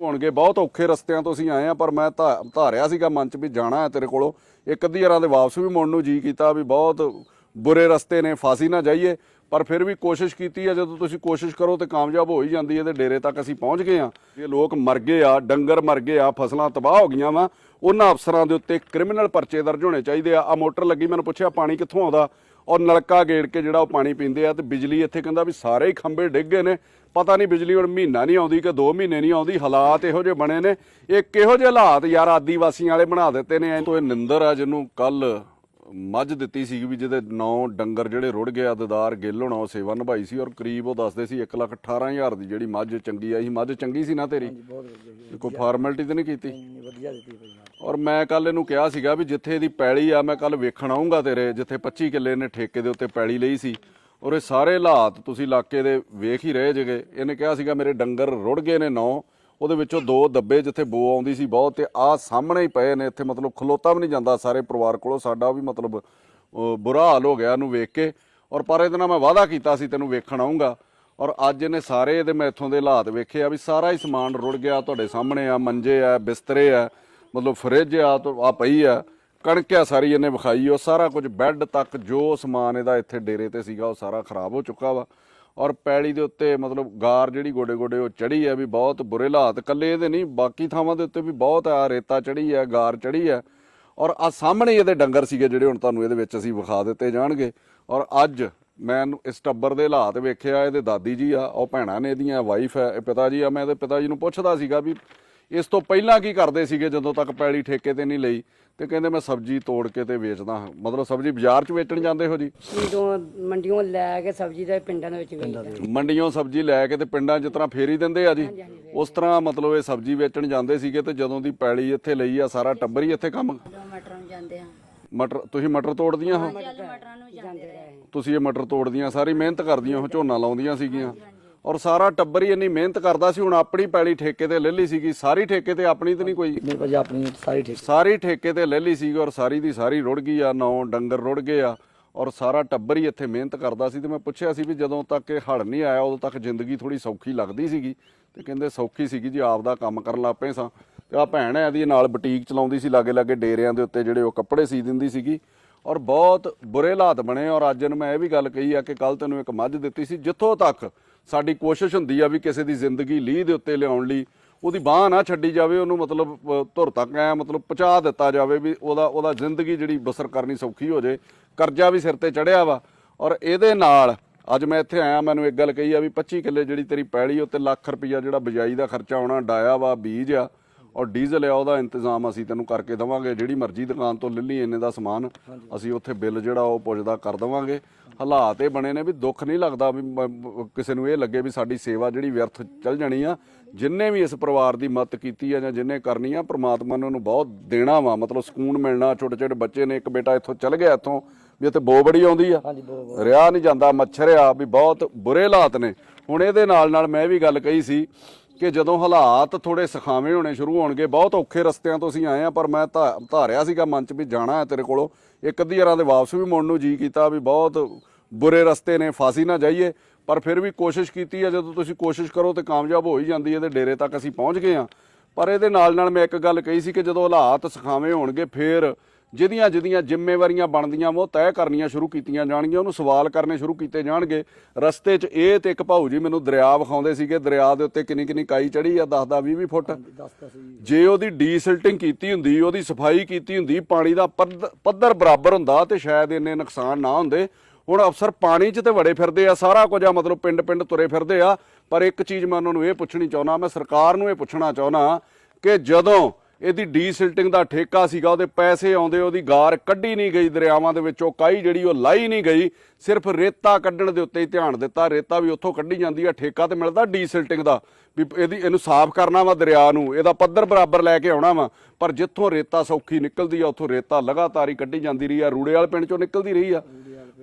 ਹੋਣਗੇ। ਬਹੁਤ ਔਖੇ ਰਸਤਿਆਂ ਤੋਂ ਅਸੀਂ ਆਏ ਆ ਪਰ ਮੈਂ ਧਾ- ਧਾਰਿਆ ਸੀਗਾ ਮਨ ਚ ਵੀ ਜਾਣਾ ਹੈ ਤੇਰੇ ਕੋਲੋਂ। ਇੱਕ ਅੱਧੀ ਵਾਰਾਂ ਦੇ ਵਾਪਸ ਵੀ ਮੁੜਨ ਨੂੰ ਜੀ ਕੀਤਾ ਵੀ ਬਹੁਤ ਬੁਰੇ ਰਸਤੇ ਨੇ, ਫਾਸੀ ਨਾ ਜਾਈਏ। ਪਰ ਫਿਰ ਵੀ ਕੋਸ਼ਿਸ਼ ਕੀਤੀ ਹੈ, ਜਦੋਂ ਤੁਸੀਂ ਕੋਸ਼ਿਸ਼ ਕਰੋ ਤੇ ਕਾਮਯਾਬ ਹੋ ਹੀ ਜਾਂਦੀ ਹੈ ਤੇ ਡੇਰੇ ਤੱਕ ਅਸੀਂ ਪਹੁੰਚ ਗਏ ਆ ਇਹ ਲੋਕ ਮਰ ਗਏ ਆ, ਡੰਗਰ ਮਰ ਗਏ ਆ, ਫਸਲਾਂ ਤਬਾਹ ਹੋ ਗਈਆਂ ਵਾ। ਉਹਨਾਂ ਅਫਸਰਾਂ ਦੇ ਉੱਤੇ ਕ੍ਰਿਮੀਨਲ ਪਰਚੇ ਦਰਜ ਹੋਣੇ ਚਾਹੀਦੇ ਆ। ਆ ਮੋਟਰ ਲੱਗੀ, ਮੈਨੂੰ ਪੁੱਛਿਆ ਪਾਣੀ ਕਿੱਥੋਂ ਆਉਂਦਾ? ਔਰ ਨਲਕਾ ਗੇੜ ਕੇ ਜਿਹੜਾ ਉਹ ਪਾਣੀ ਪੀਂਦੇ ਆ ਤੇ ਬਿਜਲੀ ਇੱਥੇ ਕਹਿੰਦਾ ਵੀ ਸਾਰੇ ਹੀ ਖੰਭੇ ਡਿੱਗ ਗਏ ਨੇ। ਪਤਾ ਨਹੀਂ ਬਿਜਲੀ ਹੁਣ ਮਹੀਨਾ ਨਹੀਂ ਆਉਂਦੀ ਕਿ 2 ਮਹੀਨੇ ਨਹੀਂ ਆਉਂਦੀ ਹਾਲਾਤ ਇਹੋ ਜਿਹੇ ਬਣੇ ਨੇ। ਇਹ ਕਿਹੋ ਜਿਹੇ ਹਾਲਾਤ ਯਾਰ ਆਦੀਵਾਸੀਆਂ ਵਾਲੇ ਬਣਾ ਦਿੱਤੇ ਨੇ। ਐ ਤੋਂ ਇਹ ਨਿੰਦਰ ਆ ਜਿਹਨੂੰ ਕੱਲ ਮੱਝ ਦਿੱਤੀ ਸੀ ਵੀ ਜਿਹਦੇ ਨੌ ਡੰਗਰ ਜਿਹੜੇ ਰੁੜ ਗਏ ਆ ਦਦਾਰ ਗਿੱਲ ਹੋਣਾ ਉਹ ਸੇਵਾ ਨਿਭਾਈ ਸੀ ਔਰ ਕਰੀਬ ਉਹ ਦੱਸਦੇ ਸੀ 1 ਲੱਖ 18000 ਦੀ ਜਿਹੜੀ ਮੱਝ ਚੰਗੀ ਆਈ ਸੀ। ਮੱਝ ਚੰਗੀ ਸੀ ਨਾ ਤੇਰੀ? ਕੋਈ ਫਾਰਮੈਲਿਟੀ ਤੇ ਨਹੀਂ ਕੀਤੀ? ਇੰਨੀ ਵਧੀਆ ਦਿੱਤੀ ਭਾਈ ਨਾਲ। ਔਰ ਮੈਂ ਕੱਲ ਇਹਨੂੰ ਕਿਹਾ ਸੀਗਾ ਵੀ ਜਿੱਥੇ ਇਹਦੀ ਪੈਲੀ ਆ ਮੈਂ ਕੱਲ ਵੇਖਣ ਆਉਂਗਾ ਤੇਰੇ ਜਿੱਥੇ 25 ਕਿੱਲੇ ਨੇ ਠੇਕੇ ਦੇ ਉੱਤੇ ਪੈਲੀ ਲਈ ਸੀ। ਔਰ ਇਹ ਸਾਰੇ ਹਾਲਾਤ ਤੁਸੀਂ ਇਲਾਕੇ ਦੇ ਵੇਖ ਹੀ ਰਹੇ ਜਗੇ। ਇਹਨੇ ਕਿਹਾ ਸੀਗਾ, ਮੇਰੇ ਡੰਗਰ ਰੁੜ ਗਏ ਨੇ ਨੌ। ਉਹਦੇ ਵਿੱਚੋਂ ਦੋ ਦੱਬੇ ਜਿੱਥੇ ਬੋ ਆਉਂਦੀ ਸੀ ਬਹੁਤ ਤੇ ਆ ਸਾਹਮਣੇ ਹੀ ਪਏ ਨੇ। ਇੱਥੇ ਮਤਲਬ ਖਲੋਤਾ ਵੀ ਨਹੀਂ ਜਾਂਦਾ ਸਾਰੇ ਪਰਿਵਾਰ ਕੋਲੋਂ। ਸਾਡਾ ਵੀ ਮਤਲਬ ਬੁਰਾ ਹਾਲ ਹੋ ਗਿਆ ਇਹਨੂੰ ਵੇਖ ਕੇ। ਔਰ ਪਰ ਇਹਦੇ ਨਾਲ ਮੈਂ ਵਾਅਦਾ ਕੀਤਾ ਸੀ, ਤੈਨੂੰ ਵੇਖਣ ਆਉਂਗਾ ਔਰ ਅੱਜ ਇਹਨੇ ਸਾਰੇ ਇਹਦੇ ਮੈਂ ਇੱਥੋਂ ਦੇ ਹਾਲਾਤ ਵੇਖੇ ਆ ਵੀ ਸਾਰਾ ਹੀ ਸਮਾਨ ਰੁੜ ਗਿਆ। ਤੁਹਾਡੇ ਸਾਹਮਣੇ ਆ, ਮੰਜੇ ਆ, ਬਿਸਤਰੇ ਆ, ਮਤਲਬ ਫਰਿੱਜ ਆ, ਤੋਂ, ਆ ਪਈ ਆ। ਕਣਕ ਆ ਸਾਰੀ ਇਹਨੇ ਵਿਖਾਈ, ਉਹ ਸਾਰਾ ਕੁਝ ਬੈੱਡ ਤੱਕ ਜੋ ਸਮਾਨ ਇਹਦਾ ਇੱਥੇ ਡੇਰੇ ਤੇ ਸੀਗਾ, ਉਹ ਸਾਰਾ ਖਰਾਬ ਹੋ ਚੁੱਕਾ ਵਾ। ਔਰ ਪੈਲੀ ਦੇ ਉੱਤੇ ਮਤਲਬ ਗਾਰ ਜਿਹੜੀ ਗੋਡੇ ਗੋਡੇ ਉਹ ਚੜੀ ਆ ਵੀ ਬਹੁਤ ਬੁਰੇ ਹਾਲਾਤ ਕੱਲੇ ਇਹਦੇ ਨਹੀਂ, ਬਾਕੀ ਥਾਵਾਂ ਦੇ ਉੱਤੇ ਵੀ ਬਹੁਤ ਆ, ਰੇਤਾ ਚੜੀ ਆ, ਗਾਰ ਚੜੀ ਆ। ਔਰ ਆ ਸਾਹਮਣੇ ਇਹਦੇ ਡੰਗਰ ਸੀਗੇ ਜਿਹੜੇ ਹੁਣ ਤੁਹਾਨੂੰ ਇਹਦੇ ਵਿੱਚ ਅਸੀਂ ਵਿਖਾ ਦਿੱਤੇ ਜਾਣਗੇ। ਔਰ ਅੱਜ ਮੈਂ ਇਸ ਟੱਬਰ ਦੇ ਹਾਲਾਤ ਵੇਖਿਆ, ਇਹਦੇ ਦਾਦੀ ਜੀ ਆ, ਉਹ ਭੈਣਾਂ ਨੇ ਇਹਦੀਆਂ ਵਾਈਫ ਹੈ ਇਹ ਪਿਤਾ ਜੀ ਆ, ਮੈਂ ਇਹਦੇ ਪਿਤਾ ਜੀ ਨੂੰ ਪੁੱਛਦਾ ਸੀਗਾ ਵੀ ਇਸ ਤੋਂ ਪਹਿਲਾਂ ਕੀ ਕਰਦੇ ਸੀਗੇ ਜਦੋਂ ਤੱਕ ਪੈਲੀ ਠੇਕੇ ਤੇ ਨਹੀਂ ਲਈ? ਤੇ ਕਹਿੰਦੇ ਮੈਂ ਸਬਜ਼ੀ ਤੋੜ ਕੇ ਤੇ ਵੇਚਦਾ ਹਾਂ। ਮਤਲਬ ਸਬਜ਼ੀ ਬਾਜ਼ਾਰ 'ਚ ਵੇਚਣ ਜਾਂਦੇ ਹੋ ਜੀ? ਜਦੋਂ ਮੰਡੀਆਂ ਲੈ ਕੇ ਸਬਜ਼ੀ ਦੇ ਪਿੰਡਾਂ ਦੇ ਵਿੱਚ ਵੇਚਦਾ। ਮੰਡੀਆਂ ਸਬਜ਼ੀ ਲੈ ਕੇ ਤੇ ਪਿੰਡਾਂ ਜਿਸ ਤਰ੍ਹਾਂ ਫੇਰੀ ਦਿੰਦੇ ਆ ਜੀ? ਉਸ ਤਰ੍ਹਾਂ ਮਤਲਬ ਇਹ ਸਬਜ਼ੀ ਵੇਚਣ ਜਾਂਦੇ ਸੀਗੇ ਤੇ ਜਦੋਂ ਦੀ ਪੈਲੀ ਇੱਥੇ ਲਈ ਆ ਸਾਰਾ ਟੱਬਰ ਹੀ ਇੱਥੇ ਕੰਮ? ਮਟਰਾਂ ਨੂੰ ਜਾਂਦੇ ਆ। ਮਟਰ ਤੁਸੀਂ ਮਟਰ ਤੋੜਦੀਆਂ ਹੋ? ਮਟਰਾਂ ਨੂੰ ਜਾਂਦੇ ਰਹੇ। ਤੁਸੀਂ ਇਹ ਮਟਰ ਤੋੜਦੀਆਂ ਸਾਰੀ ਮਿਹਨਤ ਕਰਦੀਆਂ ਹੋ ਝੋਨਾ ਲਾਉਂਦੀਆਂ ਸੀਗੀਆਂ। ਔਰ ਸਾਰਾ ਟੱਬਰ ਹੀ ਇੰਨੀ ਮਿਹਨਤ ਕਰਦਾ ਸੀ ਹੁਣ ਆਪਣੀ ਪੈਲੀ ਠੇਕੇ ਤੇ ਲੈ ਲਈ ਸੀਗੀ ਸਾਰੀ ਠੇਕੇ ਤੇ ਆਪਣੀ ਤੇ ਨਹੀਂ ਕੋਈ। ਮੇਰੇ ਭਾਜੀ ਆਪਣੀ ਸਾਰੀ ਠੀਕ। ਸਾਰੀ ਠੇਕੇ ਤੇ ਲੈ ਲਈ ਸੀਗੀ ਔਰ ਸਾਰੀ ਦੀ ਸਾਰੀ ਰੁੜ ਗਈ ਆ ਨੌ ਡੰਗਰ ਰੁੜ ਗਏ ਆ ਔਰ ਸਾਰਾ ਟੱਬਰ ਹੀ ਇੱਥੇ ਮਿਹਨਤ ਕਰਦਾ ਸੀ। ਤੇ ਮੈਂ ਪੁੱਛਿਆ ਸੀ ਵੀ ਜਦੋਂ ਤੱਕ ਇਹ ਹੜ ਨਹੀਂ ਆਇਆ ਉਦੋਂ ਤੱਕ ਜ਼ਿੰਦਗੀ ਥੋੜੀ ਸੌਖੀ ਲੱਗਦੀ ਸੀਗੀ। ਤੇ ਕਹਿੰਦੇ ਸੌਖੀ ਸੀਗੀ ਜੀ ਆਪ ਦਾ ਕੰਮ ਕਰਨ ਲੱਗ ਪਏ ਸਾਂ। ਤੇ ਆ ਭੈਣ ਹੈ ਇਹਦੀ ਨਾਲ ਬੁਟੀਕ ਚਲਾਉਂਦੀ ਸੀ ਲਾਗੇ ਲਾਗੇ ਡੇਰਿਆਂ ਦੇ ਉੱਤੇ ਜਿਹੜੇ ਉਹ ਕੱਪੜੇ ਸੀ ਦਿੰਦੀ ਸੀਗੀ। ਔਰ ਬਹੁਤ ਬੁਰੇ ਹਾਲਾਤ ਬਣੇ ਔਰ ਅੱਜ ਨੂੰ ਮੈਂ ਇਹ ਵੀ ਗੱਲ ਕਹੀ ਆ ਕਿ ਕੱਲ ਤੈਨੂੰ ਇੱਕ ਮੱਝ ਦਿੱਤੀ ਸੀ ਜਿੱਥੋਂ ਤੱਕ ਸਾਡੀ ਕੋਸ਼ਿਸ਼ ਹੁੰਦੀ ਆ ਵੀ ਕਿਸੇ ਦੀ ਜ਼ਿੰਦਗੀ ਲੀਹ ਦੇ ਉੱਤੇ ਲਿਆਉਣ ਲਈ ਉਹਦੀ ਬਾਹ ਨਾ ਛੱਡੀ ਜਾਵੇ ਉਹਨੂੰ ਮਤਲਬ ਧੁਰ ਤੱਕ ਐ ਮਤਲਬ ਪਹੁੰਚਾ ਦਿੱਤਾ ਜਾਵੇ ਵੀ ਉਹਦਾ ਉਹਦਾ ਜ਼ਿੰਦਗੀ ਜਿਹੜੀ ਬਸਰ ਕਰਨੀ ਸੌਖੀ ਹੋ ਜੇ ਕਰਜ਼ਾ ਵੀ ਸਿਰ ਤੇ ਚੜਿਆ ਵਾ। ਔਰ ਇਹਦੇ ਨਾਲ ਅੱਜ ਮੈਂ ਇੱਥੇ ਆਇਆ ਮੈਨੂੰ ਇੱਕ ਗੱਲ ਕਹੀ ਆ ਵੀ 25 ਕਿੱਲੇ ਜਿਹੜੀ ਤੇਰੀ ਪੈਲੀ ਉੱਤੇ ਲੱਖ ਰੁਪਈਆ ਜਿਹੜਾ ਬਿਜਾਈ ਦਾ ਖਰਚਾ ਆਉਣਾ ਡਾਇਆ ਵਾ ਬੀਜ ਆ ਔਰ ਡੀਜ਼ਲ ਆ ਉਹਦਾ ਇੰਤਜ਼ਾਮ ਅਸੀਂ ਤੈਨੂੰ ਕਰਕੇ ਦਵਾਂਗੇ। ਜਿਹੜੀ ਮਰਜ਼ੀ ਦੁਕਾਨ ਤੋਂ ਲੈ ਲਈ ਇੰਨੇ ਦਾ ਸਮਾਨ ਅਸੀਂ ਉੱਥੇ ਬਿੱਲ ਜਿਹੜਾ ਉਹ ਪੁੱਜਦਾ ਕਰ ਦਵਾਂਗੇ। ਹਾਲਾਤ ਇਹ ਬਣੇ ਨੇ ਵੀ ਦੁੱਖ ਨਹੀਂ ਲੱਗਦਾ ਵੀ ਮ- ਕਿਸੇ ਨੂੰ ਇਹ ਲੱਗੇ ਵੀ ਸਾਡੀ ਸੇਵਾ ਜਿਹੜੀ ਵਿਅਰਥ ਚੱਲ ਜਾਣੀ ਆ ਜਿੰਨੇ ਵੀ ਇਸ ਪਰਿਵਾਰ ਦੀ ਮਦਦ ਕੀਤੀ ਆ ਜਾਂ ਜਿੰਨੇ ਕਰਨੀ ਆ ਪ੍ਰਮਾਤਮਾ ਨੇ ਉਹਨੂੰ ਬਹੁਤ ਦੇਣਾ ਵਾ ਮਤਲਬ ਸਕੂਨ ਮਿਲਣਾ ਛੋਟੇ ਛੋਟੇ ਬੱਚੇ ਨੇ ਇੱਕ ਬੇਟਾ ਇੱਥੋਂ ਚੱਲ ਗਿਆ ਇੱਥੋਂ ਵੀ ਇੱਥੇ ਬੋ ਬੜੀ ਆਉਂਦੀ ਆ। ਹਾਂਜੀ ਬਹੁਤ ਰਿਆ ਨਹੀਂ ਜਾਂਦਾ ਮੱਛਰ ਆ ਵੀ ਬਹੁਤ ਬੁਰੇ ਹਾਲਾਤ ਨੇ। ਹੁਣ ਇਹਦੇ ਨਾਲ ਨਾਲ ਮੈਂ ਵੀ ਗੱਲ ਕਹੀ ਸੀ ਕਿ ਜਦੋਂ ਹਾਲਾਤ ਥੋੜੇ ਸਖਾਵੇਂ ਹੋਣੇ ਸ਼ੁਰੂ ਹੋਣਗੇ ਬਹੁਤ ਔਖੇ ਰਸਤਿਆਂ ਤੋਂ ਅਸੀਂ ਆਏ ਆ ਪਰ ਮੈਂ ਧਾ- ਧਾਰਿਆ ਸੀਗਾ ਮਨ ਚ ਵੀ ਜਾਣਾ ਹੈ ਤੇਰੇ ਕੋਲੋਂ। ਇੱਕ ਅੱਧੀ ਵਾਰਾਂ ਦੇ ਵਾਪਸ ਵੀ ਮੁੜਨ ਨੂੰ ਜੀ ਕੀਤਾ ਵੀ ਬਹੁਤ ਬੁਰੇ ਰਸਤੇ ਨੇ ਫਾਸੀ ਨਾ ਜਾਈਏ ਪਰ ਫਿਰ ਵੀ ਕੋਸ਼ਿਸ਼ ਕੀਤੀ ਹੈ ਜਦੋਂ ਤੁਸੀਂ ਕੋਸ਼ਿਸ਼ ਕਰੋ ਤੇ ਕਾਮਯਾਬ ਹੋ ਹੀ ਜਾਂਦੀ ਹੈ ਤੇ ਡੇਰੇ ਤੱਕ ਅਸੀਂ ਪਹੁੰਚ ਗਏ ਆ ਪਰ ਇਹਦੇ ਨਾਲ ਨਾਲ ਮੈਂ ਇੱਕ ਗੱਲ ਕਹੀ ਸੀ ਕਿ ਜਦੋਂ ਹਾਲਾਤ ਸਖਾਵੇਂ ਹੋਣਗੇ ਫਿਰ ਜਿਹਦੀਆਂ ਜਿਹਦੀਆਂ ਜ਼ਿੰਮੇਵਾਰੀਆਂ ਬਣਦੀਆਂ ਉਹ ਤੈਅ ਕਰਨੀਆਂ ਸ਼ੁਰੂ ਕੀਤੀਆਂ ਜਾਣਗੀਆਂ ਉਹਨੂੰ ਸਵਾਲ ਕਰਨੇ ਸ਼ੁਰੂ ਕੀਤੇ ਜਾਣਗੇ। ਰਸਤੇ 'ਚ ਇਹ ਤੇ ਇੱਕ ਭਾਊ ਜੀ ਮੈਨੂੰ ਦਰਿਆ ਵਿਖਾਉਂਦੇ ਸੀਗੇ ਦਰਿਆ ਦੇ ਉੱਤੇ ਕਿੰਨੀ ਕਿੰਨੀ ਕਾਈ ਚੜੀ ਆ 10 10 20 20 ਫੁੱਟ। ਜੇ ਉਹਦੀ ਡੀਸਿਲਟਿੰਗ ਕੀਤੀ ਹੁੰਦੀ ਉਹਦੀ ਸਫ਼ਾਈ ਕੀਤੀ ਹੁੰਦੀ ਪਾਣੀ ਦਾ ਪੱਧ- ਪੱਧਰ ਬਰਾਬਰ ਹੁੰਦਾ ਤੇ ਸ਼ਾਇਦ ਇੰਨੇ ਨੁਕਸਾਨ ਨਾ ਹੁੰਦੇ ਹੁਣ ਅਫਸਰ ਪਾਣੀ 'ਚ ਤੇ ਵੜੇ ਫਿਰਦੇ ਆ, ਸਾਰਾ ਕੁਝ ਆ, ਮਤਲਬ ਪਿੰਡ ਪਿੰਡ ਤੁਰੇ ਫਿਰਦੇ ਆ। ਪਰ ਇੱਕ ਚੀਜ਼ ਮੈਂ ਉਹਨਾਂ ਨੂੰ ਇਹ ਪੁੱਛਣੀ ਚਾਹੁੰਦਾ, ਮੈਂ ਸਰਕਾਰ ਨੂੰ ਇਹ ਪੁੱਛਣਾ ਚਾਹੁੰਦਾ ਕਿ ਜਦੋਂ ਇਹਦੀ ਡੀਸਿਲਟਿੰਗ ਦਾ ਠੇਕਾ ਸੀਗਾ, ਉਹਦੇ ਪੈਸੇ ਆਉਂਦੇ, ਉਹਦੀ ਗਾਰ ਕੱਢੀ ਨਹੀਂ ਗਈ ਦਰਿਆਵਾਂ ਦੇ ਵਿੱਚੋਂ, ਕਾਈ ਜਿਹੜੀ ਉਹ ਲਾਈ ਨਹੀਂ ਗਈ, ਸਿਰਫ ਰੇਤਾ ਕੱਢਣ ਦੇ ਉੱਤੇ ਹੀ ਧਿਆਨ ਦਿੱਤਾ, ਰੇਤਾ ਵੀ ਉੱਥੋਂ ਕੱਢੀ ਜਾਂਦੀ ਆ, ਠੇਕਾ ਤੇ ਮਿਲਦਾ ਡੀਸਿਲਟਿੰਗ ਦਾ। ਵੀ ਇਹਦੀ, ਇਹਨੂੰ ਸਾਫ਼ ਕਰਨਾ ਵਾ ਦਰਿਆ ਨੂੰ, ਇਹਦਾ ਪੱਧਰ ਬਰਾਬਰ ਲੈ ਕੇ ਆਉਣਾ ਵਾ, ਪਰ ਜਿੱਥੋਂ ਰੇਤਾ ਸੌਖੀ ਨਿਕਲਦੀ ਆ, ਉੱਥੋਂ ਰੇਤਾ ਲਗਾਤਾਰ ਹੀ ਕੱਢੀ ਜਾਂਦੀ ਰਹੀ ਆ ਰੂੜੇ ਵਾਲੇ ਪਿੰਡ ਚੋਂ ਨਿਕਲਦੀ ਰਹੀ ਆ।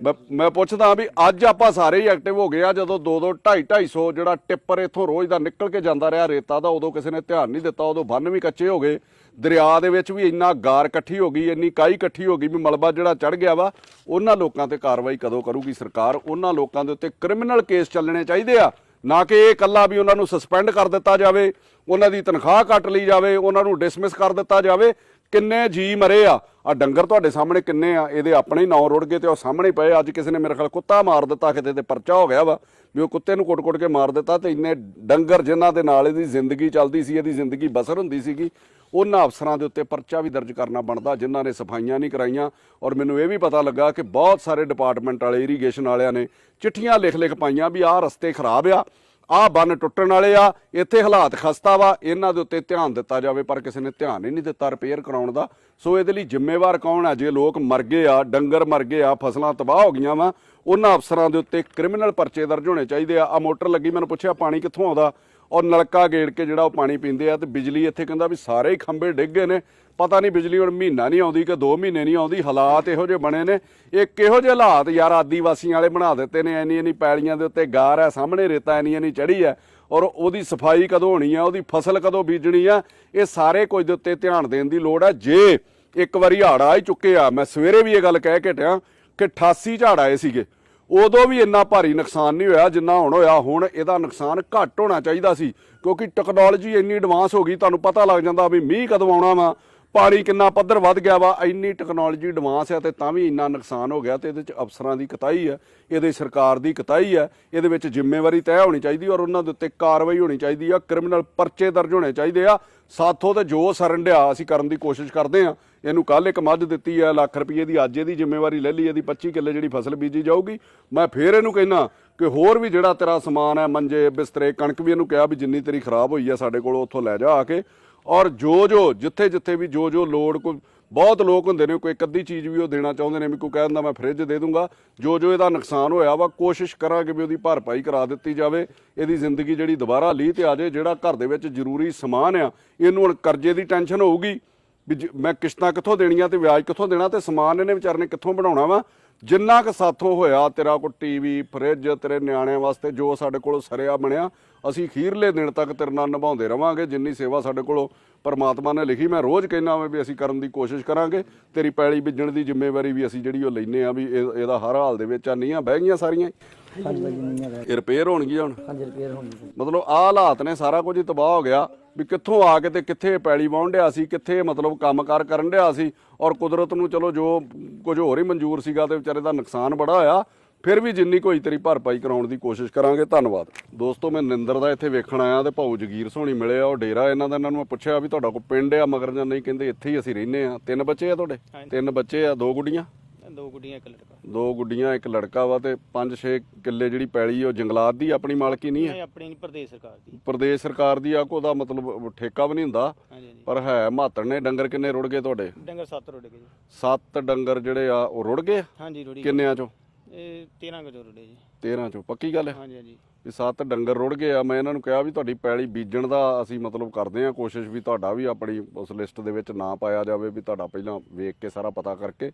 ਮੈਂ ਮੈਂ ਪੁੱਛਦਾ ਵੀ ਅੱਜ ਆਪਾਂ ਸਾਰੇ ਹੀ ਐਕਟਿਵ ਹੋ ਗਏ ਆ, ਜਦੋਂ 2 2 2.5 250 ਜਿਹੜਾ ਟਿੱਪਰ ਇੱਥੋਂ ਰੋਜ਼ ਦਾ ਨਿਕਲ ਕੇ ਜਾਂਦਾ ਰਿਹਾ ਰੇਤਾ ਦਾ, ਉਦੋਂ ਕਿਸੇ ਨੇ ਧਿਆਨ ਨਹੀਂ ਦਿੱਤਾ, ਉਦੋਂ ਬੰਨ ਵੀ ਕੱਚੇ ਹੋ ਗਏ। ਦਰਿਆ ਦੇ ਵਿੱਚ ਵੀ ਇੰਨਾ ਗਾਰ ਇਕੱਠੀ ਹੋ ਗਈ, ਇੰਨੀ ਕਾਈ ਇਕੱਠੀ ਹੋ ਗਈ ਵੀ ਮਲਬਾ ਜਿਹੜਾ ਚੜ ਗਿਆ ਵਾ, ਉਹਨਾਂ ਲੋਕਾਂ ਤੇ ਕਾਰਵਾਈ ਕਦੋਂ ਕਰੂਗੀ ਸਰਕਾਰ? ਉਹਨਾਂ ਲੋਕਾਂ ਦੇ ਉੱਤੇ ਕ੍ਰਿਮੀਨਲ ਕੇਸ ਚੱਲਣੇ ਚਾਹੀਦੇ ਆ, ਨਾ ਕਿ ਇਹ ਇਕੱਲਾ ਵੀ ਉਹਨਾਂ ਨੂੰ ਸਸਪੈਂਡ ਕਰ ਦਿੱਤਾ ਜਾਵੇ, ਉਹਨਾਂ ਦੀ ਤਨਖਾਹ ਕੱਟ ਲਈ ਜਾਵੇ, ਉਹਨਾਂ ਨੂੰ ਡਿਸਮਿਸ ਕਰ ਦਿੱਤਾ ਜਾਵੇ। ਕਿੰਨੇ ਜੀ ਮਰੇ ਆ? ਆ ਡੰਗਰ ਤੁਹਾਡੇ ਸਾਹਮਣੇ ਕਿੰਨੇ ਆ? ਇਹਦੇ ਆਪਣੇ ਹੀ ਨਾਂ ਰੁੜ ਗਏ ਤੇ ਉਹ ਸਾਹਮਣੇ ਪਏ ਅੱਜ ਕਿਸੇ ਨੇ ਮੇਰੇ ਖਿਆਲ ਕੁੱਤਾ ਮਾਰ ਦਿੱਤਾ, ਕਿਤੇ ਤੇ ਪਰਚਾ ਹੋ ਗਿਆ ਵਾ, ਵੀ ਉਹ ਕੁੱਤੇ ਨੂੰ ਕੁੱਟ-ਕੁੱਟ ਕੇ ਮਾਰ ਦਿੱਤਾ ਤੇ ਇੰਨੇ ਡੰਗਰ ਜਿਨ੍ਹਾਂ ਦੇ ਨਾਲ ਇਹਦੀ ਜ਼ਿੰਦਗੀ ਚੱਲਦੀ ਸੀ, ਇਹਦੀ ਜ਼ਿੰਦਗੀ ਬਸਰ ਹੁੰਦੀ ਸੀਗੀ, ਉਹਨਾਂ ਅਫਸਰਾਂ ਦੇ ਉੱਤੇ ਪਰਚਾ ਵੀ ਦਰਜ ਕਰਨਾ ਬਣਦਾ, ਜਿਨ੍ਹਾਂ ਨੇ ਸਫਾਈਆਂ ਨਹੀਂ ਕਰਾਈਆਂ। ਔਰ ਮੈਨੂੰ ਇਹ ਵੀ ਪਤਾ ਲੱਗਾ ਕਿ ਬਹੁਤ ਸਾਰੇ ਡਿਪਾਰਟਮੈਂਟ ਵਾਲੇ ਇਰੀਗੇਸ਼ਨ ਵਾਲਿਆਂ ਨੇ ਚਿੱਠੀਆਂ ਲਿਖ-ਲਿਖ ਪਾਈਆਂ ਵੀ ਆਹ ਰਸਤੇ ਖਰਾਬ ਆ। ਆਹ ਬੰਨ ਟੁੱਟਣ ਵਾਲੇ ਆ, ਇੱਥੇ ਹਾਲਾਤ ਖਸਤਾ ਵਾ, ਇਹਨਾਂ ਦੇ ਉੱਤੇ ਧਿਆਨ ਦਿੱਤਾ ਜਾਵੇ, ਪਰ ਕਿਸੇ ਨੇ ਧਿਆਨ ਹੀ ਨਹੀਂ ਦਿੱਤਾ ਰਿਪੇਅਰ ਕਰਾਉਣ ਦਾ। ਸੋ ਇਹਦੇ ਲਈ ਜ਼ਿੰਮੇਵਾਰ ਕੌਣ ਆ? ਜੇ ਲੋਕ ਮਰ ਗਏ ਆ, ਡੰਗਰ ਮਰ ਗਏ ਆ, ਫਸਲਾਂ ਤਬਾਹ ਹੋ ਗਈਆਂ ਵਾ, ਉਹਨਾਂ ਅਫਸਰਾਂ ਦੇ ਉੱਤੇ ਕ੍ਰਿਮੀਨਲ ਪਰਚੇ ਦਰਜ ਹੋਣੇ ਚਾਹੀਦੇ ਆ। ਆ ਮੋਟਰ ਲੱਗੀ, ਮੈਨੂੰ ਪੁੱਛਿਆ, ਪਾਣੀ ਕਿੱਥੋਂ ਆਉਂਦਾ? ਔਰ ਨਲਕਾ ਗੇੜ ਕੇ ਜਿਹੜਾ ਉਹ ਪਾਣੀ ਪੀਂਦੇ ਆ ਤੇ ਬਿਜਲੀ ਇੱਥੇ ਕਹਿੰਦਾ ਵੀ ਸਾਰੇ ਹੀ ਖੰਭੇ ਡਿੱਗ ਗਏ ਨੇ। ਪਤਾ ਨਹੀਂ ਬਿਜਲੀ ਹੁਣ ਮਹੀਨਾ ਨਹੀਂ ਆਉਂਦੀ ਕਿ 2 ਮਹੀਨੇ ਨਹੀਂ ਆਉਂਦੀ, ਹਾਲਾਤ ਇਹੋ ਜਿਹੇ ਬਣੇ ਨੇ। ਇਹ ਕਿਹੋ ਜਿਹੇ ਹਾਲਾਤ ਯਾਰ ਆਦੀਵਾਸੀਆਂ ਵਾਲੇ ਬਣਾ ਦਿੱਤੇ ਨੇ ਐਨੀ ਐਨੀ ਪੈਲੀਆਂ ਦੇ ਉੱਤੇ ਗਾਰ ਹੈ, ਸਾਹਮਣੇ ਰੇਤਾ ਐਨੀ ਐਨੀ ਚੜੀ ਹੈ। ਔਰ ਉਹਦੀ ਸਫ਼ਾਈ ਕਦੋਂ ਹੋਣੀ ਆ, ਉਹਦੀ ਫਸਲ ਕਦੋਂ ਬੀਜਣੀ ਆ, ਇਹ ਸਾਰੇ ਕੁਝ ਦੇ ਉੱਤੇ ਧਿਆਨ ਦੇਣ ਦੀ ਲੋੜ ਹੈ। ਜੇ ਇੱਕ ਵਾਰੀ ਹਾੜ ਆ ਹੀ ਚੁੱਕੇ ਆ, ਮੈਂ ਸਵੇਰੇ ਵੀ ਇਹ ਗੱਲ ਕਹਿ ਕੇ ਟਿਆ ਕਿ 88 ਝਾੜ ਆਏ ਸੀਗੇ। ਉਦੋਂ ਵੀ ਇੰਨਾ ਭਾਰੀ ਨੁਕਸਾਨ ਨਹੀਂ ਹੋਇਆ ਜਿੰਨਾ ਹੁਣ ਹੋਇਆ। ਹੁਣ ਇਹਦਾ ਨੁਕਸਾਨ ਘੱਟ ਹੋਣਾ ਚਾਹੀਦਾ ਸੀ, ਕਿਉਂਕਿ ਟੈਕਨੋਲੋਜੀ ਇੰਨੀ ਐਡਵਾਂਸ ਹੋ ਗਈ, ਤੁਹਾਨੂੰ ਪਤਾ ਲੱਗ ਜਾਂਦਾ ਵੀ ਮੀਂਹ ਕਦੋਂ ਆਉਣਾ ਵਾ। ਪਾਣੀ ਕਿੰਨਾ ਪੱਧਰ ਵੱਧ ਗਿਆ ਵਾ, ਇੰਨੀ ਟੈਕਨੋਲੋਜੀ ਐਡਵਾਂਸ ਹੈ ਤੇ ਤਾਂ ਵੀ ਇੰਨਾ ਨੁਕਸਾਨ ਹੋ ਗਿਆ ਤੇ ਇਹਦੇ ਚ ਅਫਸਰਾਂ ਦੀ ਕਤਾਈ ਹੈ ਇਹਦੇ ਸਰਕਾਰ ਦੀ ਕਤਾਈ ਹੈ ਇਹਦੇ ਵਿੱਚ ਜ਼ਿੰਮੇਵਾਰੀ ਤੈਅ ਹੋਣੀ ਚਾਹੀਦੀ ਔਰ ਉਹਨਾਂ ਦੇ ਉੱਤੇ ਕਾਰਵਾਈ ਹੋਣੀ ਚਾਹੀਦੀ ਆ ਕ੍ਰਿਮੀਨਲ ਪਰਚੇ ਦਰਜ ਹੋਣੇ ਚਾਹੀਦੇ ਆ। ਸਾਥੋਂ ਤੇ ਜੋ ਸਰਨ ਡਿਆ, ਅਸੀਂ ਕਰਨ ਦੀ ਕੋਸ਼ਿਸ਼ ਕਰਦੇ ਆ। ਇਹਨੂੰ ਕੱਲ ਇੱਕ ਮੱਝ ਦਿੱਤੀ ਹੈ ਲੱਖ ਰੁਪਏ ਦੀ, ਅੱਜ ਇਹਦੀ ਜ਼ਿੰਮੇਵਾਰੀ ਲੈ ਲਈ, ਇਹਦੀ 25 ਕਿੱਲੇ ਜਿਹੜੀ ਫਸਲ ਬੀਜੀ ਜਾਊਗੀ। ਮੈਂ ਫੇਰ ਇਹਨੂੰ ਕਹਿਣਾ ਕਿ ਹੋਰ ਵੀ ਜਿਹੜਾ ਤੇਰਾ ਸਮਾਨ ਹੈ ਮੰਜੇ, ਬਿਸਤਰੇ, ਕਣਕ ਵੀ ਇਹਨੂੰ ਕਿਹਾ ਵੀ ਜਿੰਨੀ ਤੇਰੀ ਖਰਾਬ ਹੋਈ ਆ ਸਾਡੇ ਕੋਲ, ਉੱਥੋਂ ਲੈ ਜਾ ਆ ਕੇ। ਔਰ ਜੋ ਜੋ, ਜਿੱਥੇ ਜਿੱਥੇ ਵੀ ਜੋ ਜੋ ਲੋੜ, ਕੋਈ ਬਹੁਤ ਲੋਕ ਹੁੰਦੇ ਨੇ, ਕੋਈ ਇੱਕ ਅੱਧੀ ਚੀਜ਼ ਵੀ ਉਹ ਦੇਣਾ ਚਾਹੁੰਦੇ ਨੇ ਵੀ ਕੋਈ ਕਹਿ ਦਿੰਦਾ ਮੈਂ ਫ੍ਰਿਜ ਦੇ ਦੂੰਗਾ। ਜੋ ਜੋ ਇਹਦਾ ਨੁਕਸਾਨ ਹੋਇਆ ਵਾ, ਕੋਸ਼ਿਸ਼ ਕਰਾਂਗੇ ਵੀ ਉਹਦੀ ਭਰਪਾਈ ਕਰਾ ਦਿੱਤੀ ਜਾਵੇ, ਇਹਦੀ ਜ਼ਿੰਦਗੀ ਜਿਹੜੀ ਦੁਬਾਰਾ ਲੀਹ ਤੇ ਆ ਜਾਏ, ਜਿਹੜਾ ਘਰ ਦੇ ਵਿੱਚ ਜ਼ਰੂਰੀ ਸਮਾਨ ਆ, ਇਹਨੂੰ ਹੁਣ ਕਰਜ਼ੇ ਦੀ ਟੈਨਸ਼ਨ ਹੋਊਗੀ। ਵੀ ਜ- ਮੈਂ ਕਿਸ਼ਤਾਂ ਕਿੱਥੋਂ ਦੇਣੀਆਂ ਤੇ ਵਿਆਜ ਕਿੱਥੋਂ ਦੇਣਾ ਤੇ ਸਮਾਨ ਇਹਨੇ ਵਿਚਾਰੇ ਨੇ ਕਿੱਥੋਂ ਬਣਾਉਣਾ ਵਾ? ਜਿੰਨਾ ਕੁ ਸਾਥੋਂ ਹੋਇਆ, ਤੇਰਾ ਕੋ ਟੀਵੀ ਫ੍ਰਿਜ ਤੇਰੇ ਨਿਆਣਿਆਂ ਵਾਸਤੇ ਜੋ ਸਾਡੇ ਕੋਲ ਸਰਿਆ ਬਣਿਆ ਅਸੀਂ ਖੀਰਲੇ ਦਿਨ ਤੱਕ ਤੇਰੇ ਨਾਲ ਨਿਭਾਉਂਦੇ ਰਵਾਂਗੇ, ਜਿੰਨੀ ਸੇਵਾ ਸਾਡੇ ਕੋਲੋਂ ਪਰਮਾਤਮਾ ਨੇ ਲਿਖੀ, ਮੈਂ ਰੋਜ਼ ਕਹਿਣਾ ਹਾਂ ਵੀ ਅਸੀਂ ਕਰਨ ਦੀ ਕੋਸ਼ਿਸ਼ ਕਰਾਂਗੇ। ਤੇਰੀ ਪੈਲੀ ਬੀਜਣ ਦੀ ਜ਼ਿੰਮੇਵਾਰੀ ਵੀ ਅਸੀਂ ਜਿਹੜੀ ਉਹ ਲੈਨੇ ਆ ਵੀ ਇਹ- ਇਹਦਾ ਹਰ ਹਾਲ ਦੇ ਵਿੱਚ ਆ ਨੀਆਂ ਬਹਿ ਗਈਆਂ ਸਾਰੀਆਂ। ਹਾਂਜੀ ਭਾਜੀ ਨਹੀਂ ਆ ਇਹ ਰਿਪੇਅਰ ਹੋਣਗੀਆਂ ਹੁਣ। ਹਾਂਜੀ ਰਿਪੇਅਰ ਹੋਣੀ ਮਤਲਬ ਆਹ ਹਾਲਾਤ ਨੇ, ਸਾਰਾ ਕੁਝ ਤਬਾਹ ਹੋ ਗਿਆ ਵੀ ਕਿੱਥੋਂ ਆ ਕੇ ਤੇ ਕਿੱਥੇ ਪੈਲੀ ਵਾਹੁਣ ਡਿਆ ਸੀ, ਕਿੱਥੇ ਮਤਲਬ ਕੰਮਕਾਰ ਕਰਨ ਡਿਆ ਸੀ। ਔਰ ਕੁਦਰਤ ਨੂੰ ਚਲੋ ਜੋ ਕੁਝ ਹੋਰ ਹੀ ਮਨਜ਼ੂਰ ਸੀਗਾ ਤੇ ਵਿਚਾਰੇ ਦਾ ਨੁਕਸਾਨ ਬੜਾ ਹੋਇਆ। ਫਿਰ ਵੀ ਜਿੰਨੀ ਕੋਈ ਤੇਰੀ ਭਰਪਾਈ ਕਰਾਉਣ ਦੀ ਕੋਸ਼ਿਸ਼ ਕਰਾਂਗੇ ਧੰਨਵਾਦ। ਦੋਸਤੋ ਮੈਂ ਨਿੰਦਰ ਦਾ ਇੱਥੇ ਵੇਖਣ ਆਇਆ ਤੇ ਭਾਊ ਜਗੀਰ ਸੋਹਣੀ ਮਿਲੇ ਆ ਉਹ ਡੇਰਾ ਇਹਨਾਂ ਦਾ ਇਹਨਾਂ ਨੂੰ ਮੈਂ ਪੁੱਛਿਆ ਵੀ ਤੁਹਾਡਾ ਕੋਈ ਪਿੰਡ ਆ ਮਗਰ ਜਾਂ ਨਹੀਂ ਕਹਿੰਦੇ ਇੱਥੇ ਹੀ ਅਸੀਂ ਰਹਿੰਦੇ ਆ ਤਿੰਨ ਬੱਚੇ ਆ ਤੁਹਾਡੇ? ਤਿੰਨ ਬੱਚੇ ਆ ਦੋ ਗੁੱਡੀਆਂ? ਦੋ ਗੁੱਡੀਆਂ ਇੱਕ ਲੜਕਾ। ਦੋ ਗੁੱਡੀਆਂ ਇੱਕ ਲੜਕਾ ਵਾ ਤੇ 5-6 ਕਿੱਲੇ ਜਿਹੜੀ ਪੈਲੀ ਉਹ ਜੰਗਲਾਤ ਦੀ ਆਪਣੀ ਮਾਲਕੀ ਨਹੀਂ ਹੈ ਆਪਣੀ ਨਹੀਂ ਪ੍ਰਦੇਸ਼ ਸਰਕਾਰ ਦੀ। ਪ੍ਰਦੇਸ਼ ਸਰਕਾਰ ਦੀ ਆ ਕੋ ਉਹਦਾ ਮਤਲਬ ਠੇਕਾ ਵੀ ਨਹੀਂ ਹੁੰਦਾ? ਪਰ ਹੈ ਮਾਤੜ ਨੇ ਡੰਗਰ ਕਿੰਨੇ ਰੁੜ ਗਏ ਤੁਹਾਡੇ? ਡੰਗਰ ਸੱਤ ਰੁੜ ਗਏ ਜੀ। ਡੰਗਰ ਜਿਹੜੇ ਆ ਉਹ ਰੁੜ ਗਏ? ਹਾਂਜੀ ਰੁੜੀ ਕਿੰਨਿਆਂ ਚੋਂ? ਇਹ 13 ਕੁ ਜੋ ਰੁੜੇ ਜੀ। 13 ਚੋਂ ਪੱਕੀ ਗੱਲ ਹੈ? ਹਾਂਜੀ ਹਾਂਜੀ। ਵੀ ਸੱਤ ਡੰਗਰ ਰੁੜ ਗਏ ਆ ਮੈਂ ਇਹਨਾਂ ਨੂੰ ਕਿਹਾ ਵੀ ਤੁਹਾਡੀ ਪੈਲੀ ਬੀਜਣ ਦਾ ਅਸੀਂ ਮਤਲਬ ਕਰਦੇ ਆ ਕੋਸ਼ਿਸ਼ ਵੀ ਤੁਹਾਡਾ ਵੀ ਆਪਣੀ ਉਸ ਲਿਸਟ ਦੇ ਵਿੱਚ ਨਾਂ ਪਾਇਆ ਜਾਵੇ ਵੀ ਤੁਹਾਡਾ ਪਹਿਲਾਂ ਵੇਖ ਕੇ ਸਾਰਾ ਪਤਾ ਕਰਕੇ।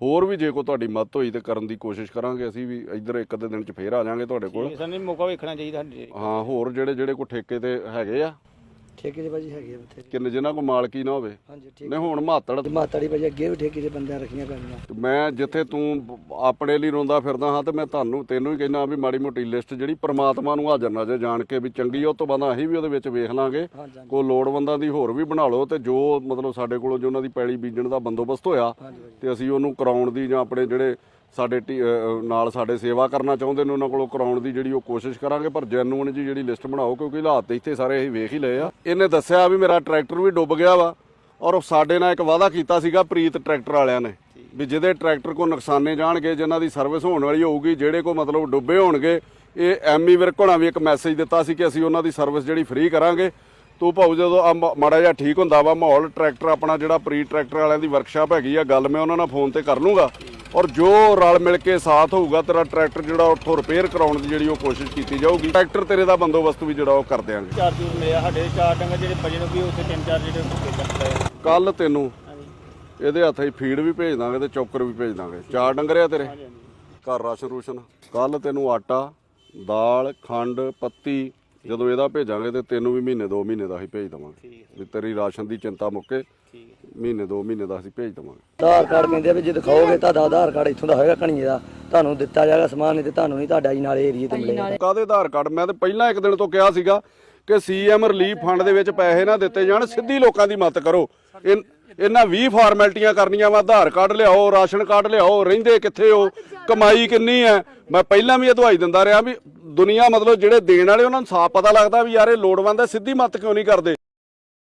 ਹੋਰ ਵੀ ਜੇ ਕੋਈ ਤੁਹਾਡੀ ਮਦਦ ਹੋਈ ਤੇ ਕਰਨ ਦੀ ਕੋਸ਼ਿਸ਼ ਕਰਾਂਗੇ ਅਸੀਂ ਵੀ ਇੱਧਰ ਇੱਕ ਅੱਧੇ ਦਿਨ ਚ ਫੇਰ ਆ ਜਾਾਂਗੇ ਤੁਹਾਡੇ ਕੋਲ। ਇਹ ਸਾਨੂੰ ਮੌਕਾ ਵੇਖਣਾ ਚਾਹੀਦਾ ਸਾਡੇ ਹਾਂ ਹੋਰ ਜਿਹੜੇ ਜਿਹੜੇ ਕੋਈ ਠੇਕੇ ਤੇ ਹੈਗੇ ਆ ਠੇਕੇ ਦੇ ਭਾਜੀ ਹੈਗੇ ਆ ਬਥੇਰੇ। ਕਿੰਨੇ ਜਿਨ੍ਹਾਂ ਕੋ ਮਾਲਕੀ ਨਾ ਹੋਵੇ। ਹਾਂਜੀ ਠੀਕ। ਨੇ ਹੁਣ ਮਾਤੜ ਮਾਤਾੜੀ ਭਾਜੀ ਅੱਗੇ ਵੀ ਠੇਕੇ ਦੇ ਬੰਦਿਆਂ ਰੱਖੀਆਂ ਪੈਣੀਆਂ ਮੈਂ ਜਿੱਥੇ ਤੂੰ ਆਪਣੇ ਲਈ ਰੋਂਦਾ ਫਿਰਦਾ ਹਾਂ ਤੇ ਮੈਂ ਤੁਹਾਨੂੰ ਤੈਨੂੰ ਹੀ ਕਹਿਣਾ ਵੀ ਮਾੜੀ ਮੋਟੀ ਲਿਸਟ ਜਿਹੜੀ ਪ੍ਰਮਾਤਮਾ ਨੂੰ ਹਾਜ਼ਰ ਨਾਜ਼ਰ ਜਾਣ ਕੇ ਵੀ ਚੰਗੀ ਉਹ ਤੋਂ ਬਾਅਦ ਅਸੀਂ ਵੀ ਉਹਦੇ ਵਿੱਚ ਵੇਖ ਲਾਂਗੇ। ਹਾਂਜੀ ਹਾਂਜੀ। ਕੋ ਲੋੜਵੰਦਾਂ ਦੀ ਹੋਰ ਵੀ ਬਣਾ ਲਓ ਤੇ ਜੋ ਮਤਲਬ ਸਾਡੇ ਕੋਲੋਂ ਜੋ ਉਹਨਾਂ ਦੀ ਪੈਲੀ ਬੀਜਣ ਦਾ ਬੰਦੋਬਸਤ ਹੋਇਆ ਹਾਂਜੀ ਭਾਜੀ। ਤੇ ਅਸੀਂ ਉਹਨੂੰ ਕਰਾਉਣ ਦੀ ਜਾਂ ਆਪਣੇ ਜਿਹੜੇ ਸਾਡੇ ਟੀ- ਨਾਲ ਸਾਡੇ ਸੇਵਾ ਕਰਨਾ ਚਾਹੁੰਦੇ ਨੇ, ਉਹਨਾਂ ਕੋਲੋਂ ਕਰਾਉਣ ਦੀ ਜਿਹੜੀ ਉਹ ਕੋਸ਼ਿਸ਼ ਕਰਾਂਗੇ, ਪਰ ਜੈਨੂਨ ਜੀ ਜਿਹੜੀ ਲਿਸਟ ਬਣਾਓ, ਕਿਉਂਕਿ ਹਾਲਾਤ ਇੱਥੇ ਸਾਰੇ ਅਸੀਂ ਵੇਖ ਹੀ ਲਏ ਆ। ਇਹਨੇ ਦੱਸਿਆ ਵੀ ਮੇਰਾ ਟਰੈਕਟਰ ਵੀ ਡੁੱਬ ਗਿਆ ਵਾ, ਔਰ ਸਾਡੇ ਨਾਲ ਇੱਕ ਵਾਅਦਾ ਕੀਤਾ ਸੀਗਾ ਪ੍ਰੀਤ ਟਰੈਕਟਰ ਵਾਲਿਆਂ ਨੇ, ਵੀ ਜਿਹਦੇ ਟਰੈਕਟਰ ਕੋ ਨੁਕਸਾਨੇ ਜਾਣਗੇ ਜਿਨ੍ਹਾਂ ਦੀ ਸਰਵਿਸ ਹੋਣ ਵਾਲੀ ਹੋਊਗੀ, ਜਿਹੜੇ ਕੋ ਮਤਲਬ ਡੁੱਬੇ ਹੋਣਗੇ, ਇਹ ਐਮਈ ਵਿਰਕ ਹੋਣਾ ਵੀ ਇੱਕ ਮੈਸੇਜ ਦਿੱਤਾ ਸੀ ਕਿ ਅਸੀਂ ਉਹਨਾਂ ਦੀ ਸਰਵਿਸ ਜਿਹੜੀ ਫ੍ਰੀ ਕਰਾਂਗੇ। ਤੂੰ ਭਾਊ ਜਦੋਂ ਆਹ ਮਾੜਾ ਜਿਹਾ ਠੀਕ ਹੁੰਦਾ ਵਾ ਮਾਹੌਲ ਟਰੈਕਟਰ ਆਪਣਾ ਜਿਹੜਾ ਪ੍ਰੀ ਟਰੈਕਟਰ ਵਾਲਿਆਂ ਦੀ ਵਰਕਸ਼ਾਪ ਹੈਗੀ ਆ, ਗੱਲ ਮੈਂ ਉਹਨਾਂ ਨਾਲ ਫੋਨ ਤੇ ਕਰ ਲੂੰਗਾ। ਔਰ ਜੋ ਰਲ ਮਿਲ ਕੇ ਸਾਥ ਹੋਊਗਾ ਤੇਰਾ ਟਰੈਕਟਰ ਜਿਹੜਾ ਉੱਥੋਂ ਰਿਪੇਅਰ ਕਰਾਉਣ ਦੀ ਜਿਹੜੀ ਉਹ ਕੋਸ਼ਿਸ਼ ਕੀਤੀ ਜਾਊਗੀ ਟਰੈਕਟਰ ਤੇਰੇ ਦਾ ਬੰਦੋਬਸਤ ਵੀ ਜਿਹੜਾ ਉਹ ਕਰ ਦਿਆਂਗੇ। ਚਾਰ ਚੂਰ ਮਿਲਿਆ ਸਾਡੇ ਚਾਰ ਡੰਗਰ ਜਿਹੜੇ ਭਜਨ ਨੂੰ ਵੀ ਉੱਥੇ ਤਿੰਨ ਚਾਰ ਜਿਹੜੇ ਕੱਲ ਤੈਨੂੰ ਇਹਦੇ ਹੱਥ ਹੀ ਫੀਡ ਵੀ ਭੇਜ ਦਾਂਗੇ ਤੇ ਚੌਕਰ ਵੀ ਭੇਜ ਦਾਂਗੇ। ਚਾਰ ਡੰਗਰ ਆ ਤੇਰੇ? ਘਰ ਰਾਸ਼ਨ ਰੂਸ਼ਨ। ਕੱਲ ਤੈਨੂੰ ਆਟਾ ਦਾਲ ਖੰਡ ਪੱਤੀ ਜਦੋਂ ਇਹਦਾ ਭੇਜਾਂਗੇ ਤੇ ਤੈਨੂੰ ਵੀ ਮਹੀਨੇ ਦੋ ਮਹੀਨੇ ਦਾ ਹੀ ਭੇਜ ਦਵਾਂਗੇ। ਵੀ ਤੇਰੀ ਰਾਸ਼ਨ ਦੀ ਚਿੰਤਾ ਮੁੱਕੇ। ਮਹੀਨੇ ਦੋ ਮਹੀਨੇ ਦਾ ਅਸੀਂ ਭੇਜ ਦੇਵਾਂਗੇ। ਆਧਾਰ ਕਾਰਡ ਕਹਿੰਦੇ ਆ ਵੀ ਜੇ ਦਿਖਾਓਗੇ ਤੁਹਾਡਾ ਆਧਾਰ ਕਾਰਡ ਇੱਥੋਂ ਦਾ ਹੋਏਗਾ ਕਣੀਏ ਦਾ। ਤੁਹਾਨੂੰ ਦਿੱਤਾ ਜਾਏਗਾ ਸਮਾਨ ਨਹੀਂ ਤੇ ਤੁਹਾਨੂੰ ਨਹੀਂ ਤੁਹਾਡਾ ਜੀ ਨਾਲ ਏਰੀਏ ਤੇ ਮਿਲੇਗਾ। ਕਾਦੇ ਆਧਾਰ ਕਾਰਡ? ਮੈਂ ਤਾਂ ਪਹਿਲਾਂ ਇੱਕ ਦਿਨ ਤੋਂ ਕਿਹਾ ਸੀਗਾ ਕਿ ਸੀਐਮ ਰਿਲੀਫ ਫੰਡ ਦੇ ਵਿੱਚ ਪੈਸੇ ਨਾ ਦਿੱਤੇ ਜਾਣ ਸਿੱਧੀ ਲੋਕਾਂ ਦੀ ਮਦਦ ਕਰੋ। ਇਨ- ਇਹਨਾਂ 20 ਫਾਰਮੈਲਟੀਆਂ ਕਰਨੀਆਂ ਵਾ ਆਧਾਰ ਕਾਰਡ ਲਿਆਓ ਰਾਸ਼ਨ ਕਾਰਡ ਲਿਆਓ ਰਹਿੰਦੇ ਕਿੱਥੇ ਹੋ ਕਮਾਈ ਕਿੰਨੀ ਹੈ? ਮੈਂ ਪਹਿਲਾਂ ਵੀ ਇਹ ਦਵਾਈ ਦਿੰਦਾ ਰਿਹਾ ਵੀ ਦੁਨੀਆ ਮਤਲਬ ਜਿਹੜੇ ਦੇਣ ਵਾਲੇ ਉਹਨਾਂ ਨੂੰ ਸਾਫ਼ ਪਤਾ ਲੱਗਦਾ ਵੀ ਯਾਰ ਇਹ ਲੋੜਵੰਦ ਹੈ ਸਿੱਧੀ ਮਦਦ ਕਿਉਂ ਨਹੀਂ ਕਰਦੇ?